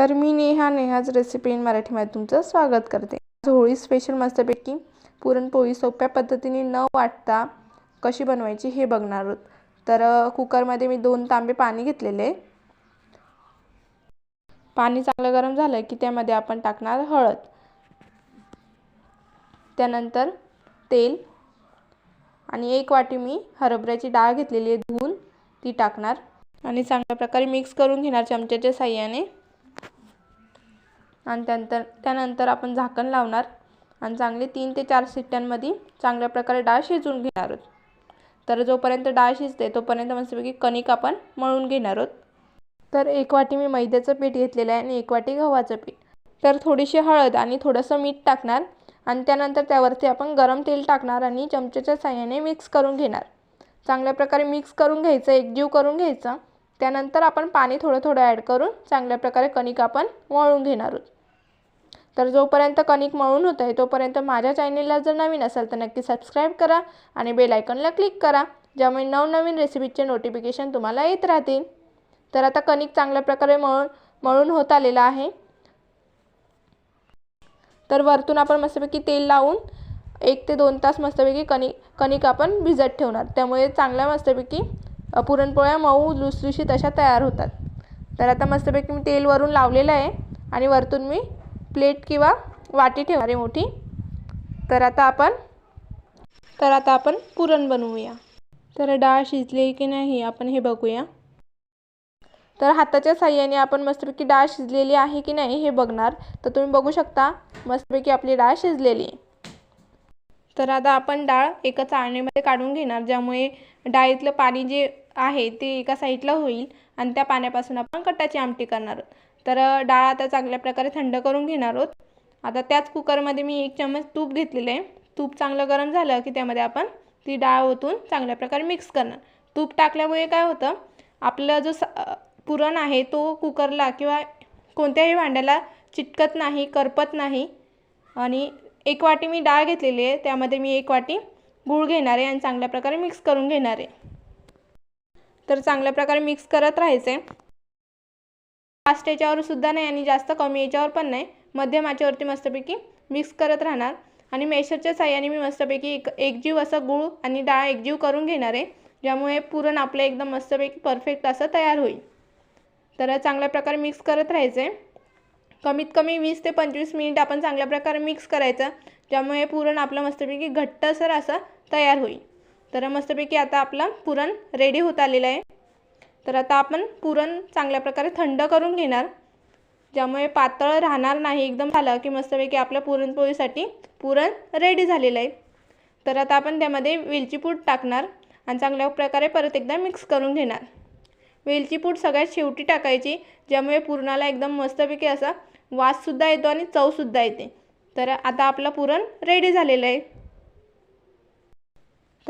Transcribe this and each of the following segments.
तर मी Neha Neha's recipe in मराठीमध्ये तुमचं स्वागत करते. होळी स्पेशल मस्तपैकी पुरणपोळी सोप्या पद्धतीने न वाटता कशी बनवायची हे बघणार आहोत. तर कुकरमध्ये मी दोन तांबे पाणी घेतलेले. पाणी चांगलं गरम झालं की त्यामध्ये आपण टाकणार हळद. त्यानंतर तेल आणि एक वाटी मी हरभऱ्याची डाळ घेतलेली आहे धुवून ती टाकणार. आणि चांगल्या प्रकारे मिक्स करून घेणार चमच्याच्या साह्याने. आणि त्यानंतर त्यानंतर आपण झाकण लावणार आणि चांगले तीन ते चार शिट्ट्यांमध्ये चांगल्या प्रकारे डाळ शिजवून घेणार आहोत. तर जोपर्यंत डाळ शिजते तोपर्यंत मस्तपैकी कणिक आपण मळून घेणार आहोत. तर एक वाटी मी मैद्याचं पीठ घेतलेलं आहे आणि एक वाटी गव्हाचं पीठ. तर थोडीशी हळद आणि थोडंसं मीठ टाकणार आणि त्यानंतर त्यावरती आपण गरम तेल टाकणार आणि चमच्याच्या साह्याने मिक्स करून घेणार. चांगल्या प्रकारे मिक्स करून घ्यायचं एकजीव करून घ्यायचं. त्यानंतर आपण पाणी थोडं थोडं ॲड करून चांगल्या प्रकारे कणिक आपण मळून घेणार आहोत. तर जोपर्यंत कणिक मळून होत आहे तोपर्यंत माझ्या चॅनेलला जर नवीन असेल तर नक्की सबस्क्राईब करा आणि बेल आयकॉनला क्लिक करा ज्यामुळे नवनवीन रेसिपीचे नोटिफिकेशन तुम्हाला येत राहतील. तर आता कणिक चांगल्या प्रकारे मळून मळून होत आलेलं आहे. तर वरतून आपण मस्तपैकी तेल लावून एक ते दोन तास मस्तपैकी कणिक कणिक आपण भिजत ठेवणार. त्यामुळे चांगल्या मस्तपैकी पुरणपोळ्या मऊ लुसलुशीत अशा तयार होतात. तर आता मस्तपैकी मी तेल वरून लावलेलं आहे आणि वरतून मी प्लेट किंवा वाटी ठेवणार आहे मोठी. तर आता आपण तर आता आपण पुरण बनवूया. तर डाळ शिजली की नाही आपण हे बघूया. तर हाताच्या साह्याने आपण मस्तपैकी डाळ शिजलेली आहे की नाही हे बघणार. तर तुम्ही बघू शकता मस्तपैकी आपली डाळ शिजलेली आहे. तर आता आपण डाळ एका चाळणीमध्ये काढून घेणार ज्यामुळे डाळीतलं पाणी जे आहे ते एका साईडला होईल आणि त्या पाण्यापासून आपण कटाची आमटी करणार आहोत. तर डाळ आता चांगल्या प्रकारे थंड करून घेणार आहोत. आता त्याच कुकरमध्ये मी एक चम्मच तूप घेतलेलं आहे. तूप चांगलं गरम झालं की त्यामध्ये आपण ती डाळ ओतून चांगल्या प्रकारे मिक्स करणार. तूप टाकल्यामुळे काय होतं आपलं जो स पुरण आहे तो कुकरला किंवा कोणत्याही भांड्याला चिटकत नाही करपत नाही. आणि एक वाटी मी डाळ घेतलेली आहे. त्यामध्ये मी एक वाटी गूळ घेणार आहे आणि चांगल्या प्रकारे मिक्स करून घेणार आहे. तर चांगल्या प्रकारे मिक्स करत राहायचं. आहे फास्ट याच्यावर सुद्धा नाही आणि जास्त कमी याच्यावर पण नाही. मध्यम आचेवरती मस्तपैकी मिक्स करत राहणार. आणि मेशरच्या साह्याने मी मस्तपैकी एक एकजीव असं गूळ आणि डाळ एकजीव करून घेणार आहे. ज्यामुळे पुरण आपलं एकदम मस्तपैकी परफेक्ट असं तयार होईल. तर चांगल्या प्रकारे मिक्स करत राहायचं. कमीत कमी वीस ते पंचवीस मिनिट आपण चांगल्या प्रकारे मिक्स करायचं. ज्यामुळे पुरण आपलं मस्तपैकी घट्टसर असं तयार होईल. तर मस्तपैकी आता आपला पुरण रेडी होत आलेलं आहे. तर आता आपण पुरण चांगल्या प्रकारे थंड करून घेणार. ज्यामुळे पातळ राहणार नाही एकदम झालं की मस्तपैकी आपल्या पुरणपोळीसाठी पुरण रेडी झालेलं आहे. तर आता आपण त्यामध्ये वेलची पूड टाकणार आणि चांगल्या प्रकारे परत एकदा मिक्स करून घेणार. वेलची पूड सगळ्यात शेवटी टाकायची ज्यामुळे पुरणाला एकदम मस्तपैकी असा वाससुद्धा येतो आणि चवसुद्धा येते. तर आता आपलं पुरण रेडी झालेलं आहे.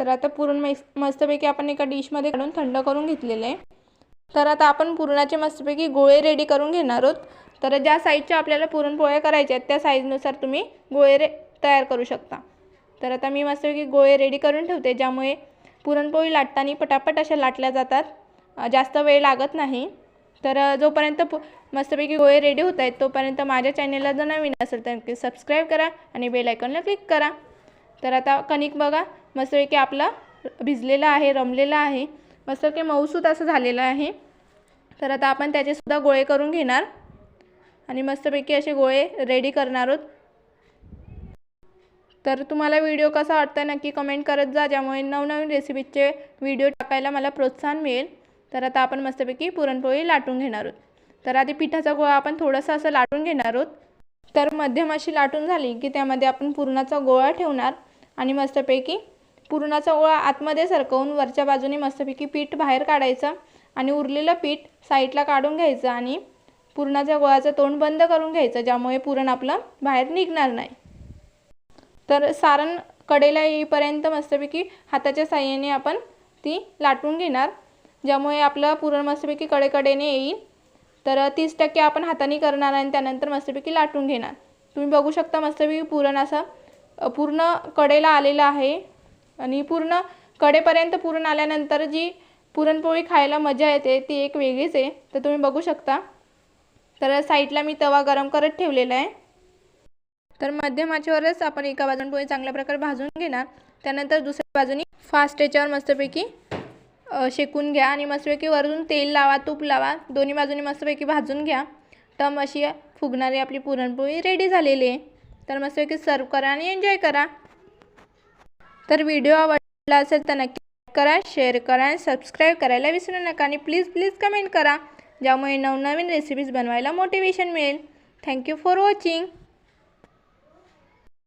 तर आता पुरण मेस मस्तपैकी आपण एका डिशमध्ये काढून थंड करून घेतलेलं आहे. तर आता आपण पुरणाचे मस्तपैकी गोळे रेडी करून घेणार आहोत. तर ज्या साईजच्या आपल्याला पुरणपोळ्या करायच्या आहेत त्या साईजनुसार तुम्ही गोळे रे तयार करू शकता. तर आता मी मस्तपैकी गोळे रेडी करून ठेवते ज्यामुळे पुरणपोळी लाटताना पटापट अशा लाटल्या जातात. जास्त वेळ लागत नाही. तर जोपर्यंत पु मस्तपैकी गोळे रेडी होत आहेत तोपर्यंत माझ्या चॅनेलला जर नवीन असेल तर नक्की सबस्क्राईब करा आणि बेल आयकॉनला क्लिक करा. तर आता कणिक बघा. मस्तपैकी आपला भिजलेला आहे रमलेला आहे. मस्तपैकी मऊसूत असं झालेलं आहे. तर आता आपण त्याचेसुद्धा गोळे करून घेणार. आणि मस्तपैकी असे गोळे रेडी करणार आहोत. तर तुम्हाला व्हिडिओ कसा वाटतं नक्की कमेंट करत जा. ज्यामुळे नवनवीन रेसिपीचे व्हिडिओ टाकायला मला प्रोत्साहन मिळेल. तर आता आपण मस्तपैकी पुरणपोळी लाटून घेणार आहोत. तर आधी पिठाचा गोळा आपण थोडंसं असं लाटून घेणार आहोत. तर मध्यम अशी लाटून झाली की त्यामध्ये आपण पुरणाचा गोळा ठेवणार. आणि मस्तपैकी पुरणाचा गोळा आतमध्ये सरकवून वरच्या बाजूने मस्तपैकी पीठ बाहेर काढायचं आणि उरलेलं पीठ साईडला काढून घ्यायचं आणि पुरणाच्या गोळाचं तोंड बंद करून घ्यायचं ज्यामुळे पुरण आपलं बाहेर निघणार नाही. तर सारण कडेला येईपर्यंत मस्तपैकी हाताच्या साह्याने आपण ती लाटून घेणार ज्यामुळे आपलं पुरण मस्तपैकी कडेकडेने येईल. तर तीस टक्के आपण हाताने करणार आणि त्यानंतर मस्तपैकी लाटून घेणार. तुम्ही बघू शकता मस्तपैकी पुरण असं पूर्ण कडेला आलेलं आहे. आणि पूर्ण कडेपर्यंत पुरण आल्यानंतर जी पुरणपोळी खायला मजा येते ती एक वेगळीच आहे. तर तुम्ही बघू शकता. तर साईडला मी तवा गरम करत ठेवलेला आहे. तर मध्यमाचेवरच आपण एका बाजून पोळी चांगल्या प्रकारे भाजून घेणार. त्यानंतर दुसऱ्या बाजूनी फास्ट याच्यावर मस्तपैकी शेकून घ्या आणि मस्तपैकी वरून तेल लावा तूप लावा. दोन्ही बाजूनी मस्तपैकी भाजून घ्या. टम अशी फुगणारी आपली पुरणपोळी रेडी झालेली आहे. तर मस्तपैकी सर्व करा आणि एन्जॉय करा. तर व्हिडिओ आवडला असेल तर नक्की करा शेअर करा आणि सबस्क्राईब करायला विसरू नका आणि प्लीज प्लीज कमेंट करा. ज्यामुळे नवनवीन रेसिपीज बनवायला मोटिवेशन मिळेल. Thank you for watching